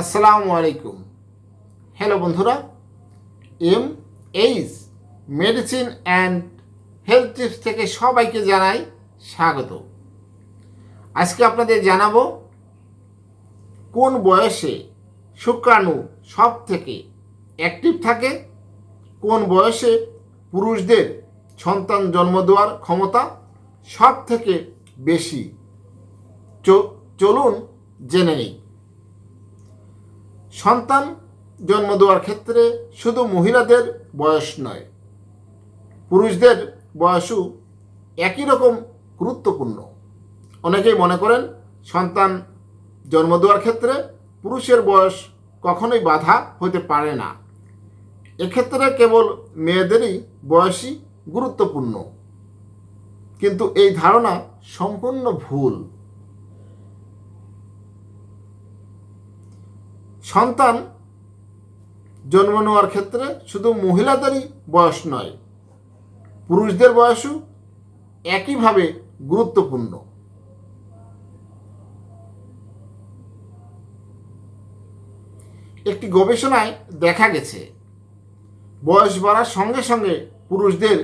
আসসালামু আলাইকুম। হ্যালো বন্ধুরা M H medicine and health tips থেকে সবাইকে জানাই স্বাগত। আজকে আপনাদের জানাব কোন বয়সে শুক্রাণু সব থেকে অ্যাক্টিভ থাকে, কোন বয়সে পুরুষদের সন্তান জন্ম দেওয়ার ক্ষমতা সব থেকে বেশি চলুন জেনে নিই। সন্তান জন্ম দেওয়ার ক্ষেত্রে শুধু মহিলাদের বয়স নয়, পুরুষদের বয়সও একই রকম গুরুত্বপূর্ণ। অনেকেই মনে করেন সন্তান জন্ম দেওয়ার ক্ষেত্রে পুরুষের বয়স কখনোই বাধা হতে পারে না। এক্ষেত্রে কেবল মেয়েদেরই বয়সই গুরুত্বপূর্ণ। কিন্তু এই ধারণা সম্পূর্ণ ভুল। সন্তান জন্ম নেওয়ার ক্ষেত্রে শুধু মহিলাদেরই বয়স নয়, পুরুষদের বয়সও একইভাবে গুরুত্বপূর্ণ। একটি গবেষণায় দেখা গেছে, বয়স বাড়ার সঙ্গে সঙ্গে পুরুষদের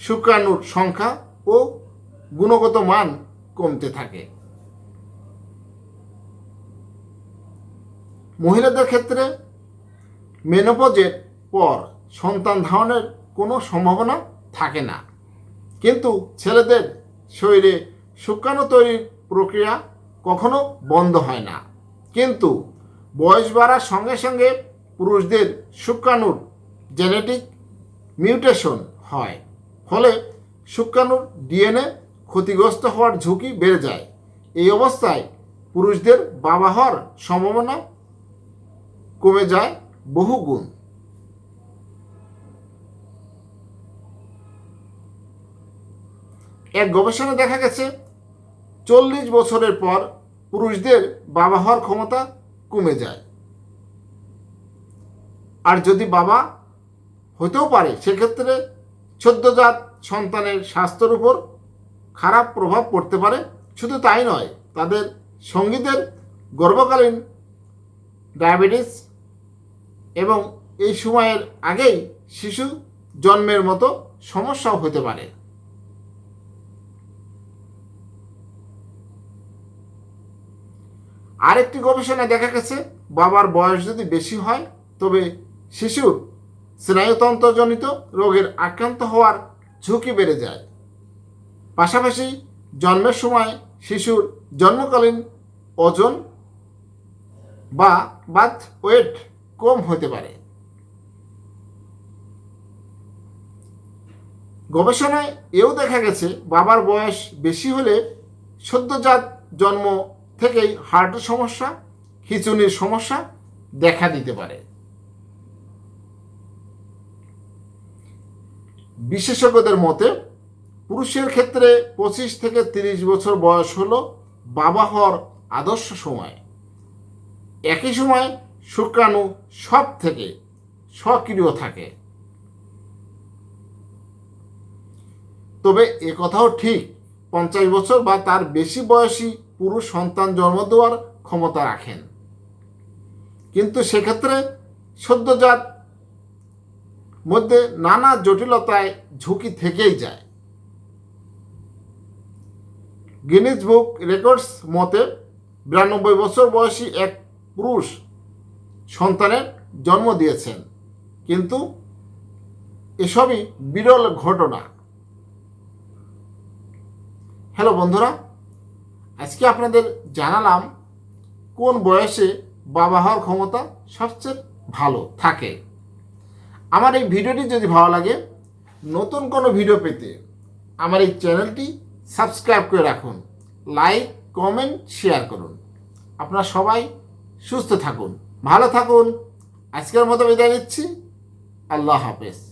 শুক্রাণুর সংখ্যা ও গুণগত মান কমতে থাকে। মহিলাদের ক্ষেত্রে মেনোপজের পর সন্তান ধারণের কোনো সম্ভাবনা থাকে না। কিন্তু ছেলেদের শরীরে শুক্রাণু তৈরির প্রক্রিয়া কখনো বন্ধ হয় না। কিন্তু বয়স বাড়ার সঙ্গে সঙ্গে পুরুষদের শুক্রাণুর জেনেটিক মিউটেশন হয়। ফলে শুক্রাণুর ডিএনএ ক্ষতিগ্রস্ত হওয়ার ঝুঁকি বেড়ে যায়। এই অবস্থায় পুরুষদের বাবা হওয়ার সম্ভাবনা কমে যায় বহু গুণ এক গবেষণায় দেখা গেছে, চল্লিশ বছরের পর পুরুষদের বাবা হওয়ার ক্ষমতা কমে যায়। আর যদি বাবা হতেও পারে, সেক্ষেত্রে সদ্যজাত সন্তানের স্বাস্থ্যের উপর খারাপ প্রভাব পড়তে পারে। শুধু তাই নয়, তাদের সঙ্গীদের গর্ভকালীন ডায়াবেটিস এবং এই সময়ের আগেই শিশু জন্মের মতো সমস্যাও হতে পারে। আরেকটি গবেষণায় দেখা গেছে, বাবার বয়স যদি বেশি হয়, তবে শিশুর স্নায়ুতন্ত্রজনিত রোগের আক্রান্ত হওয়ার ঝুঁকি বেড়ে যায়। পাশাপাশি জন্মের সময় শিশুর জন্মকালীন ওজন বা বার্থ ওয়েট কম হতে পারে। গবেষণায় এও দেখা গেছে, বাবার বয়স বেশি হলে সদ্যজাত জন্ম থেকেই হার্টের সমস্যা, খিচুনির সমস্যা দেখা দিতে পারে। বিশেষজ্ঞদের মতে, পুরুষের ক্ষেত্রে পঁচিশ থেকে তিরিশ বছর বয়স হলো বাবা হওয়ার আদর্শ সময়। একই সময় শুক্রাণু সব থেকে সক্রিয় থাকে। তবে এ কথাও ঠিক, পঞ্চাশ বছর বা তার বেশি বয়সী পুরুষ সন্তান জন্ম দেওয়ার ক্ষমতা রাখেন। কিন্তু সেক্ষেত্রে সদ্যজাত মধ্যে নানা জটিলতায় ঝুঁকি থেকেই যায়। গিনিজ বুক রেকর্ডস মতে, বিরানব্বই বছর বয়সী এক পুরুষ সন্তানের জন্ম দিয়েছেন। কিন্তু এসবই বিরল ঘটনা। হ্যালো বন্ধুরা, আজকে আপনাদের জানালাম কোন বয়সে বাবা হওয়ার ক্ষমতা সবচেয়ে ভালো থাকে। আমার এই ভিডিওটি যদি ভালো লাগে, নতুন কোনো ভিডিও পেতে আমার এই চ্যানেলটি সাবস্ক্রাইব করে রাখুন। লাইক, কমেন্ট, শেয়ার করুন। আপনারা সবাই সুস্থ থাকুন। ভালো থাকুন। আজকের মতো বিদায় নিচ্ছি। আল্লাহ হাফেজ।